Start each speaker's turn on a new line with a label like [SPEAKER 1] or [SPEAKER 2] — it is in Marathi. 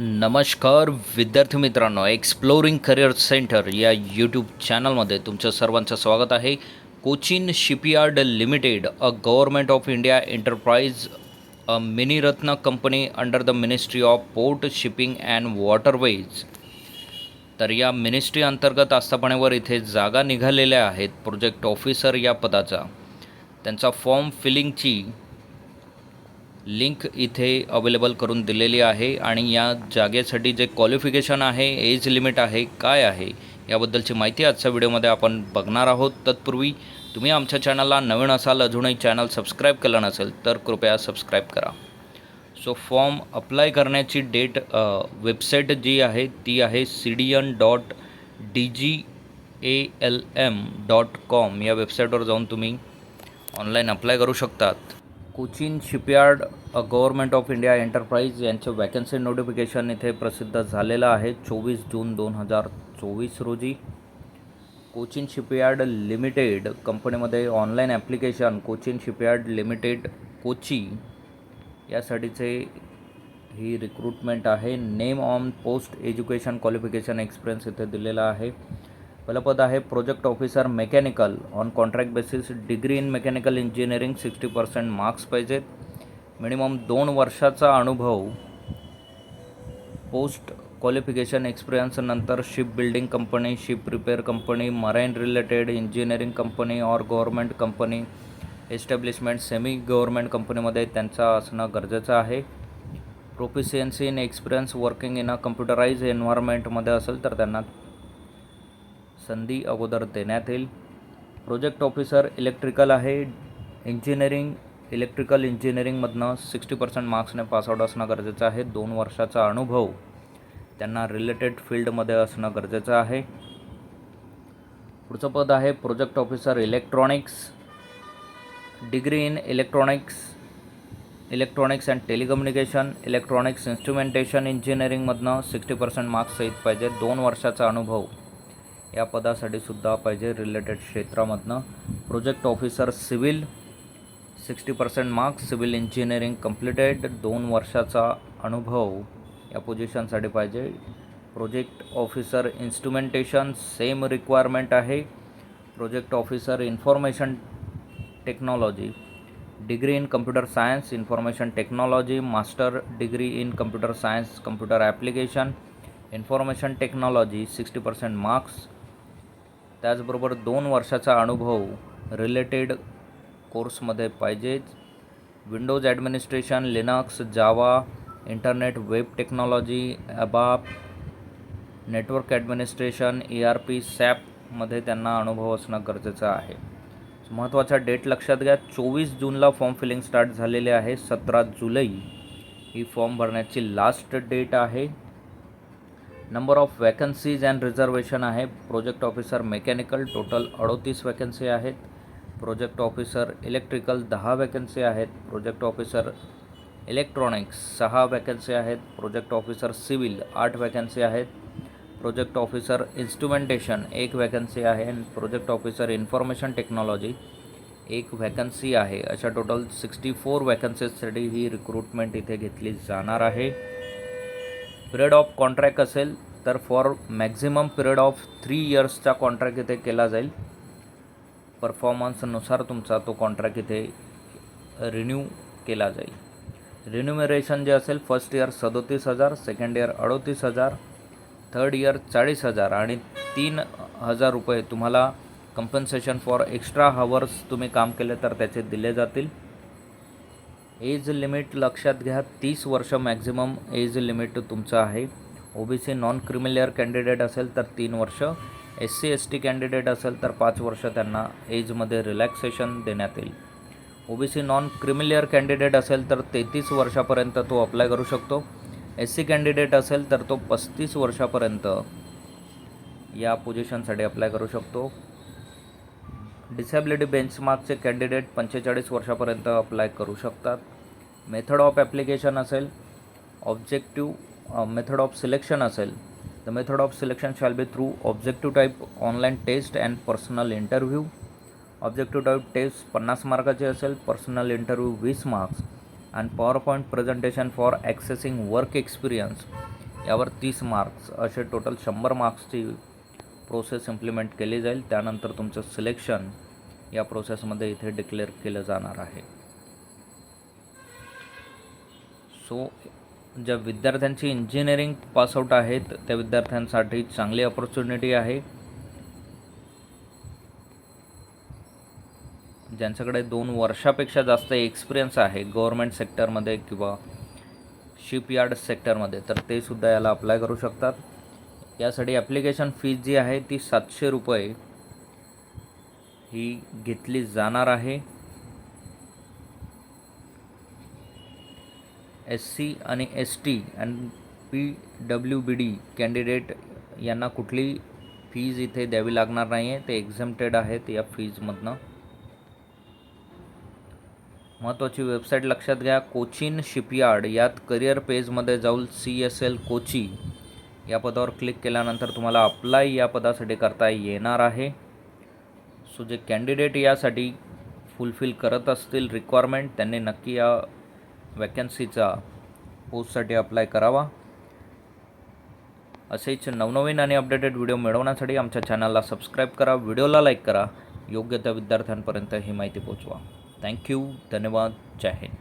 [SPEAKER 1] नमस्कार विद्यार्थी मित्रांनो एक्सप्लोरिंग करिअर सेंटर या यूट्यूब चॅनलमध्ये तुमचं सर्वांचं स्वागत आहे. Cochin shipyard limited a government of India enterprise a Miniratna company under the ministry of port shipping and waterways. तर या मिनिस्ट्री अंतर्गत आस्थापनेवर इथे जागा निघालेल्या आहेत प्रोजेक्ट ऑफिसर या पदाचा. त्यांचा फॉर्म फिलिंगची लिंक इथे अवेलेबल करून दिलेली आहे आणि या जागेसाठी जे क्वालिफिकेशन आहे एज लिमिट आहे काय आहे याबद्दलची माहिती आजच्या व्हिडिओमध्ये आपण बघणार आहोत. तत्पूर्वी तुम्ही आमच्या चॅनलला नवीन असाल अजूनही चॅनल सबस्क्राईब केलं नसेल तर कृपया सबस्क्राईब करा. सो फॉर्म अप्लाय करण्याची डेट वेबसाईट जी आहे ती आहे C D N dot D G A L M dot com या वेबसाईटवर जाऊन तुम्ही ऑनलाईन अप्लाय करू शकतात. Cochin shipyard government of India enterprise यांचं वॅकन्सी नोटिफिकेशन इथे प्रसिद्ध झालेलं आहे. चोवीस जून दोन हजार चोवीस रोजी कोचिन शिपयार्ड लिमिटेड कंपनीमध्ये online application Cochin shipyard limited Kochi यासाठीचे ही रिक्रुटमेंट आहे. Name on post education qualification experience इथे दिलेला आहे. पहिलं पद आहे project officer mechanical. On contract basis degree in mechanical engineering sixty percent marks पाहिजेत. मिनिमम दोन वर्षाचा अनुभव. पोस्ट क्वालिफिकेशन एक्सपिरियन्स नंतर ship building company ship repair company marine related engineering company or government company establishment semi government कंपनीमध्ये त्यांचा असणं गरजेचं आहे. Proficiency in experience working in a computerize एन्व्हायरमेंटमध्ये असेल तर त्यांना संधी अगोदर देण्यात येईल. प्रोजेक्ट ऑफिसर इलेक्ट्रिकल आहे. इंजिनिअरिंग इलेक्ट्रिकल इंजिनिअरिंगमधनं सिक्स्टी पर्सेंट मार्क्सने पासआउट असणं गरजेचं आहे. दोन वर्षाचा अनुभव त्यांना रिलेटेड फील्डमध्ये असणं गरजेचं आहे. पुढचं पद आहे project officer electronics degree in electronics electronics and telecommunication electronics instrumentation इंजिनिअरिंगमधनं sixty percent marks सहित पाहिजे. दोन वर्षाचा अनुभव या पदासाठी सुद्धा पाहिजे related क्षेत्रामधनं. Project officer civil sixty percent marks civil engineering completed दोन वर्षाचा अनुभव या पोझिशनसाठी पाहिजे. Project officer instrumentation same requirement आहे. Project officer information technology degree in computer science information technology master degree in computer science computer application information technology sixty percent marks त्याचबरोबर दोन वर्षाचा अनुभव रिलेटेड कोर्समध्ये पाहिजेच Windows administration Linux Java internet web technology ABAP network administration E R P सॅपमध्ये त्यांना अनुभव असणं गरजेचं आहे. महत्त्वाचा डेट लक्षात घ्या. चोवीस जूनला फॉर्म फिलिंग स्टार्ट झालेले आहे. सतरा जुलै ही फॉर्म भरण्याची लास्ट डेट आहे. Number of vacancies and reservation आहे. प्रोजेक्ट ऑफिसर मेकॅनिकल, टोटल अडोतीस वॅकन्सी आहेत. प्रोजेक्ट ऑफिसर इलेक्ट्रिकल, दहा वॅकन्सी आहेत. प्रोजेक्ट ऑफिसर इलेक्ट्रॉनिक्स, सहा वॅकन्सी आहेत. प्रोजेक्ट ऑफिसर सिव्हिल, आठ वॅकन्सी आहेत. प्रोजेक्ट ऑफिसर इन्स्ट्रुमेंटेशन, एक वॅकन्सी आहे. आणि प्रोजेक्ट ऑफिसर इन्फॉर्मेशन टेक्नॉलॉजी, एक व्हॅकन्सी आहे. अशा टोटल सिक्स्टी फोर वॅकन्सीजसाठी ही रिक्रुटमेंट इथे घेतली जाणार आहे. पिरियड ऑफ कॉन्ट्रॅक्ट असेल तर for maximum period of three इयर्सचा contract इथे केला जाईल. परफॉर्मन्सनुसार तुमचा तो कॉन्ट्रॅक्ट इथे रिन्यू केला जाईल. रिन्युमेरेशन जे असेल फर्स्ट इयर सदोतीस हजार सेकंड इयर अडोतीस हजार थर्ड इयर चाळीस हजार आणि तीन हजार रुपये तुम्हाला कंपन्सेशन फॉर एक्स्ट्रा हवर्स तुम्ही काम केले तर त्याचे दिले जातील. एज लिमिट लक्षात घ्या तीस वर्ष मॅक्झिमम एज लिमिट तुमचं आहे. O B C non creamy layer candidate असेल तर तीन वर्ष. S C S T candidate असेल तर पाच वर्ष त्यांना एजमध्ये रिलॅक्सेशन देण्यात येईल. O B C non creamy layer candidate असेल तर तेहतीस वर्षापर्यंत तो अप्लाय करू शकतो. एस सी कॅन्डिडेट असेल तर तो पस्तीस वर्षापर्यंत या पोझिशनसाठी अप्लाय करू शकतो. डिसेबिलिटी बेंचमार्कचे कॅन्डिडेट पंचेचाळीस वर्षापर्यंत अप्लाय करू शकतात. मेथड ऑफ ॲप्लिकेशन असेल ऑब्जेक्टिव्ह मेथड ऑफ सिलेक्शन असेल the method of selection shall be through objective type online test and personal interview. Objective type test पन्नास मार्काची असेल पर्सनल इंटरव्ह्यू वीस marks. And power point presentation for accessing work experience यावर तीस मार्क्स असे टोटल शंभर मार्क्सची प्रोसेस इम्प्लिमेंट केली जाईल. त्यानंतर तुमचं सिलेक्शन या प्रोसेसमध्ये इथे डिक्लेअर केलं जाणार आहे. सो ज्या विद्यार्थ्यांची इंजिनिअरिंग पासआउट आहेत त्या विद्यार्थ्यांसाठी चांगली ऑपॉर्च्युनिटी आहे. ज्यांच्याकडे दोन वर्षापेक्षा जास्त एक्सपिरियन्स आहे गव्हर्मेंट सेक्टरमध्ये किंवा शिपयार्ड सेक्टरमध्ये तर ते सुद्धा याला अप्लाय करू शकतात. यासाठी ॲप्लिकेशन फीज जी आहे ती सातशे रुपये ही घेतली जाणार आहे. एस सी आणि एस टी आणि P W B D candidate यांना कुठली फीज इथे द्यावी लागणार नाही आहे ते एक्झम्प्टेड आहेत या फीजमधनं. महत्त्वाची वेबसाईट लक्षात घ्या कोचिन शिपयार्ड. यात करिअर पेजमध्ये जाऊन सी एस एल कोची या पदावर क्लिक केल्यानंतर तुम्हाला अप्लाय या पदासाठी करता येणार आहे. सो जे कॅन्डिडेट यासाठी फुलफिल करत असतील रिक्वायरमेंट त्यांनी नक्की या वॅकन्सीचा पोस्टसाठी अप्लाय करावा. असेच नवनवीन आणि अपडेटेड व्हिडिओ मिळवण्यासाठी आमच्या चॅनलला सबस्क्राईब करा व्हिडिओला लाईक करा. योग्य त्या विद्यार्थ्यांपर्यंत ही माहिती पोचवा थँक्यू धन्यवाद. जय हिंद.